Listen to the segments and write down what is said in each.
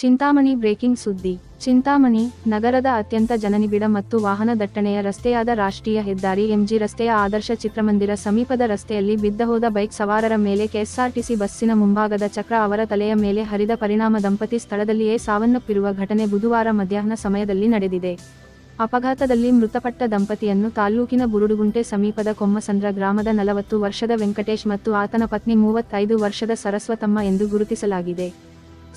Chintamani breaking ಸುದ್ದಿ. ಚಿಂತಾಮಣಿ ನಗರದ ಅತ್ಯಂತ ಜನನಿಬಿಡ ಮತ್ತು ವಾಹನ ದಟ್ಟಣೆಯ ರಸ್ತೆಯಾದ ರಾಷ್ಟ್ರೀಯ ಹೆದ್ದಾರಿ ಎಂಜಿ ರಸ್ತೆಯ ಆದರ್ಶ ಚಿತ್ರಮಂದಿರ ಸಮೀಪದ ರಸ್ತೆಯಲ್ಲಿ ಬಿದ್ದಹೋದ ಬೈಕ್ ಸವಾರರ ಮೇಲೆ ಕೆಎಸ್ಆರ್ಟಿಸಿ ಬಸ್ಸಿನ ಮುಂಭಾಗದ ಚಕ್ರ ಅವರ ತಲೆಯ ಮೇಲೆ ಹರಿದ ಪರಿಣಾಮ ದಂಪತಿ ಸ್ಥಳದಲ್ಲಿಯೇ ಸಾವನ್ನಪ್ಪಿರುವ ಘಟನೆ ಬುಧವಾರ ಮಧ್ಯಾಹ್ನ ಸಮಯದಲ್ಲಿ ನಡೆದಿದೆ. ಅಪಘಾತದಲ್ಲಿ ಮೃತಪಟ್ಟ ದಂಪತಿಯನ್ನು ತಾಲ್ಲೂಕಿನ ಬುರುಡುಗುಂಟೆ ಸಮೀಪದ ಕೊಮ್ಮಸಂದ್ರ ಗ್ರಾಮದ ನಲವತ್ತು ವರ್ಷದ ವೆಂಕಟೇಶ್ ಮತ್ತು ಆತನ ಪತ್ನಿ ಮೂವತ್ತೈದು ವರ್ಷದ ಸರಸ್ವತಮ್ಮ ಎಂದು ಗುರುತಿಸಲಾಗಿದೆ.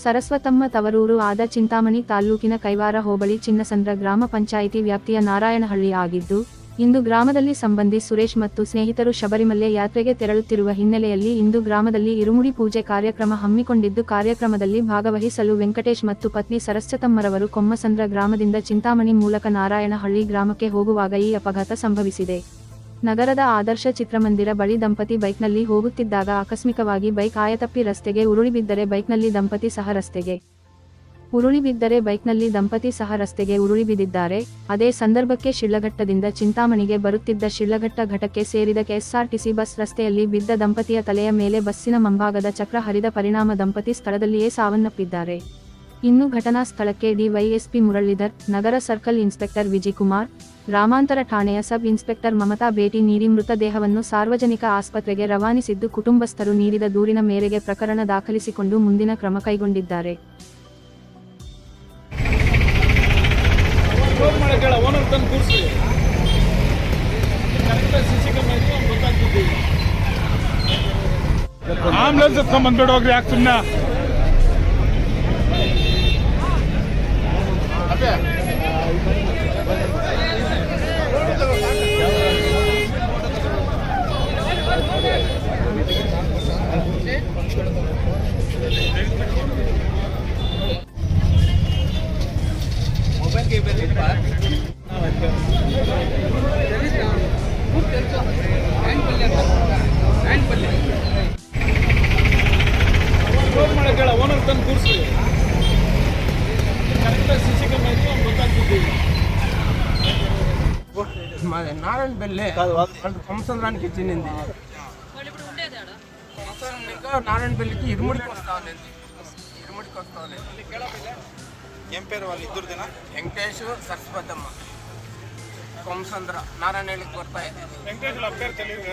ಸರಸ್ವತಮ್ಮ ತವರೂರು ಆದ ಚಿಂತಾಮಣಿ ತಾಲ್ಲೂಕಿನ ಕೈವಾರ ಹೋಬಳಿ ಚಿನ್ನಸಂದ್ರ ಗ್ರಾಮ ಪಂಚಾಯಿತಿ ವ್ಯಾಪ್ತಿಯ ನಾರಾಯಣಹಳ್ಳಿ ಆಗಿದ್ದು, ಇಂದು ಗ್ರಾಮದಲ್ಲಿ ಸಂಬಂಧಿ ಸುರೇಶ್ ಮತ್ತು ಸ್ನೇಹಿತರು ಶಬರಿಮಲೆ ಯಾತ್ರೆಗೆ ತೆರಳುತ್ತಿರುವ ಹಿನ್ನೆಲೆಯಲ್ಲಿ ಇಂದು ಗ್ರಾಮದಲ್ಲಿ ಇರುಮುಡಿ ಪೂಜೆ ಕಾರ್ಯಕ್ರಮ ಹಮ್ಮಿಕೊಂಡಿದ್ದು, ಕಾರ್ಯಕ್ರಮದಲ್ಲಿ ಭಾಗವಹಿಸಲು ವೆಂಕಟೇಶ್ ಮತ್ತು ಪತ್ನಿ ಸರಸ್ವತಮ್ಮರವರು ಕೊಮ್ಮಸಂದ್ರ ಗ್ರಾಮದಿಂದ ಚಿಂತಾಮಣಿ ಮೂಲಕ ನಾರಾಯಣಹಳ್ಳಿ ಗ್ರಾಮಕ್ಕೆ ಹೋಗುವಾಗ ಈ ಅಪಘಾತ ಸಂಭವಿಸಿದೆ. ನಗರದ ಆದರ್ಶ ಚಿತ್ರಮಂದಿರ ಬಳಿ ದಂಪತಿ ಬೈಕ್ನಲ್ಲಿ ಹೋಗುತ್ತಿದ್ದಾಗ ಆಕಸ್ಮಿಕವಾಗಿ ಬೈಕ್ ಆಯತಪ್ಪಿ ರಸ್ತೆಗೆ ಉರುಳಿ ಬಿದ್ದರೆ ಬೈಕ್ನಲ್ಲಿ ದಂಪತಿ ಸಹ ರಸ್ತೆಗೆ ಉರುಳಿ ಬಿದ್ದರೆ ಬೈಕ್ನಲ್ಲಿ ದಂಪತಿ ಸಹ ರಸ್ತೆಗೆ ಉರುಳಿ ಬಿದ್ದಿದ್ದಾರೆ. ಅದೇ ಸಂದರ್ಭಕ್ಕೆ ಶಿಳ್ಳಘಟ್ಟದಿಂದ ಚಿಂತಾಮಣಿಗೆ ಬರುತ್ತಿದ್ದ ಶಿಳ್ಳಘಟ್ಟ ಘಟಕ್ಕೆ ಸೇರಿದ ಕೆಎಸ್ಆರ್ಟಿಸಿ ಬಸ್ ರಸ್ತೆಯಲ್ಲಿ ಬಿದ್ದ ದಂಪತಿಯ ತಲೆಯ ಮೇಲೆ ಬಸ್ಸಿನ ಮುಂಭಾಗದ ಚಕ್ರ ಹರಿದ ಪರಿಣಾಮ ದಂಪತಿ ಸ್ಥಳದಲ್ಲಿಯೇ ಸಾವನ್ನಪ್ಪಿದ್ದಾರೆ. ಇನ್ನು ಘಟನಾ ಸ್ಥಳಕ್ಕೆ ಡಿವೈಎಸ್ಪಿ ಮುರಳೀಧರ್, ನಗರ ಸರ್ಕಲ್ ಇನ್ಸ್ಪೆಕ್ಟರ್ ವಿಜಯಕುಮಾರ್ ಗ್ರಾಮಾಂತರ ಠಾಣೆಯ ಸಬ್ ಇನ್ಸ್ಪೆಕ್ಟರ್ ಮಮತಾ ಭೇಟಿ ನೀಡಿ ಮೃತದೇಹವನ್ನು ಸಾರ್ವಜನಿಕ ಆಸ್ಪತ್ರೆಗೆ ರವಾನಿಸಿದ್ದು ಕುಟುಂಬಸ್ಥರು ನೀಡಿದ ದೂರಿನ ಮೇರೆಗೆ ಪ್ರಕರಣ ದಾಖಲಿಸಿಕೊಂಡು ಮುಂದಿನ ಕ್ರಮ ಕೈಗೊಂಡಿದ್ದಾರೆ. ಫೋನ್ ಯಾಕೆ ಹೇಳ ಓನರ್ ತಂದು ಕೂರಿಸಿ ಕರೆಕ್ಟಾಗಿ ಸಿ ಸಿ ಕ್ಯಾಮ್ರಾ ಇತ್ತು ಅವ್ನು ಗೊತ್ತಾಗ್ತಿದ್ದೀವಿ ಆಂಬುಲೆನ್ಸ್ ಎತ್ಕೊಂಡ್ ಬಂದ್ಬೇಡ ಹೋಗ್ರಿ ಯಾಕೆ ಸುಮ್ಮನೆ ಫೋನ್ ಮಾಡಕ್ಕೆ ಹೇಳ ಓನರ್ ತಂದು ಕೂರಿಸಿ ಕರೆಕ್ಟಾಗಿ ಸಿ ಸಿ ಕ್ಯಾಮ್ರಾ ಇತ್ತು ಅವ್ನು ಗೊತ್ತಾಗ್ತಿದ್ದೀವಿ మాది నారాయణ పెళ్ళి కంసంద్రానికి ఇచ్చింది నారాయణ పెళ్ళికి ఇరుముడికి వస్తా ఉన్నది ఇరుముడికి వస్తా ఉన్నది ఏం పేరు వాళ్ళు ఇద్దరుదేనా? వెంకటేష్ సరస్వతమ్మ. కొంసంద్ర నారాయణ కొడతాయి వెంకటేష్ పేరు తెలియదు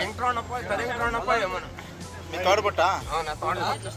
వెంకటరణప్ప వెంకటరణప్ప ఏమన్నా మీ తోడబుట్ట? నా తోడబుట్ట.